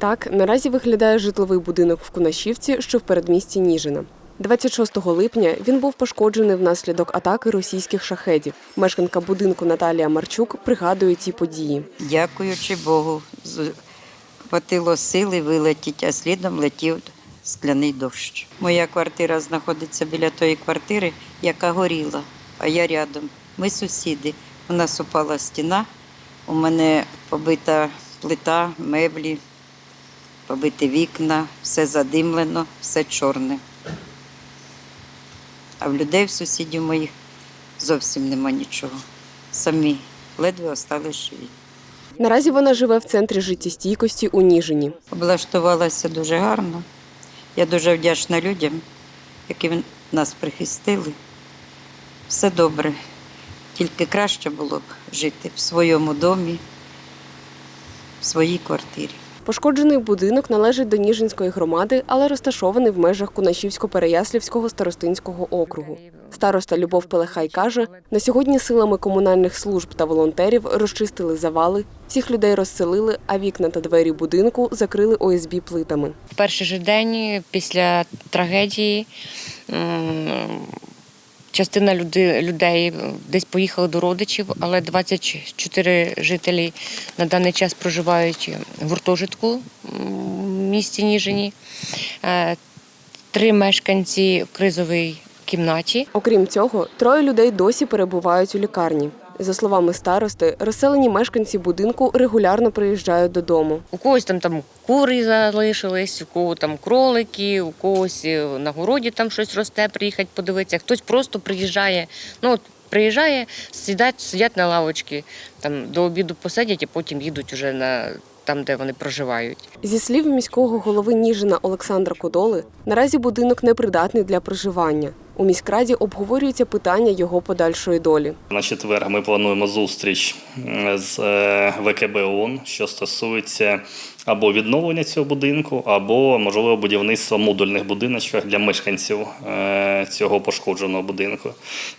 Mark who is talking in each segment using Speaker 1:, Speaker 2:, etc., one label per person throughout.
Speaker 1: Так наразі виглядає житловий будинок в Кунашівці, що в передмісті Ніжина. 26 липня він був пошкоджений внаслідок атаки російських шахедів. Мешканка будинку Наталія Марчук пригадує ці події.
Speaker 2: Дякуючи Богу, хватило сили вилетіти, а слідом летів скляний дощ. Моя квартира знаходиться біля тої квартири, яка горіла, а я рядом. Ми сусіди. У нас упала стіна, у мене побита плита, меблі, побиті вікна, все задимлено, все чорне. А в людей, в сусідів моїх, зовсім нема нічого. Самі ледве остались живі.
Speaker 1: Наразі вона живе в центрі життєстійкості у Ніжині.
Speaker 2: Облаштувалася дуже гарно. Я дуже вдячна людям, які нас прихистили. Все добре. Тільки краще було б жити в своєму домі, в своїй квартирі.
Speaker 1: Пошкоджений будинок належить до Ніжинської громади, але розташований в межах Кунашівсько-Переяслівського старостинського округу. Староста Любов Пелехай каже, на сьогодні силами комунальних служб та волонтерів розчистили завали, всіх людей розселили, а вікна та двері будинку закрили ОСБ плитами.
Speaker 3: В перший же день після трагедії частина люди, людей десь поїхали до родичів, але 24 жителі на даний час проживають в гуртожитку в місті Ніжині. Е, Три мешканці в кризовій кімнаті.
Speaker 1: Окрім цього, троє людей досі перебувають у лікарні. За словами старости, розселені мешканці будинку регулярно приїжджають додому.
Speaker 3: У когось там там кури залишились, у кого там кролики, у когось е, на городі там щось росте, приїхати подивитися. Хтось просто приїжджає. Ну от приїжджає, сідать, сидять на лавочці, там до обіду посидять, і потім їдуть уже на там, де вони проживають.
Speaker 1: Зі слів міського голови Ніжина Олександра Кодоли, наразі будинок непридатний для проживання. У міськраді обговорюється питання його подальшої долі.
Speaker 4: На четвер ми плануємо зустріч з е, ВКБ ООН, що стосується або відновлення цього будинку, або можливо будівництва модульних будиночків для мешканців е, цього пошкодженого будинку.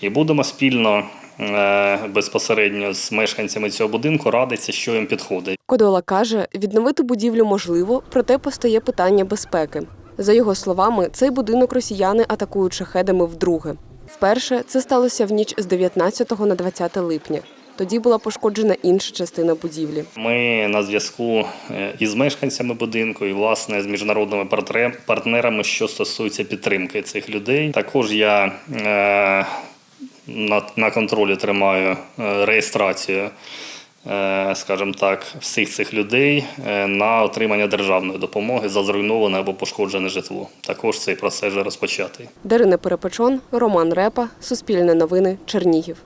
Speaker 4: І будемо спільно е, безпосередньо з мешканцями цього будинку радитися, що їм підходить.
Speaker 1: Кодола каже, відновити будівлю можливо, проте постає питання безпеки. За його словами, цей будинок росіяни атакують шахедами вдруге. Вперше це сталося в ніч з 19 на 20 липня. Тоді була пошкоджена інша частина будівлі.
Speaker 4: Ми на зв'язку е, із мешканцями будинку і власне з міжнародними партнерами, що стосується підтримки цих людей. Також я е, на, контролі тримаю е, реєстрацію, скажімо так, всіх цих людей е, на отримання державної допомоги за зруйноване або пошкоджене житло. Також цей процес вже розпочатий.
Speaker 1: Дарина Перепечон, Роман Репа, Суспільне новини, Чернігів.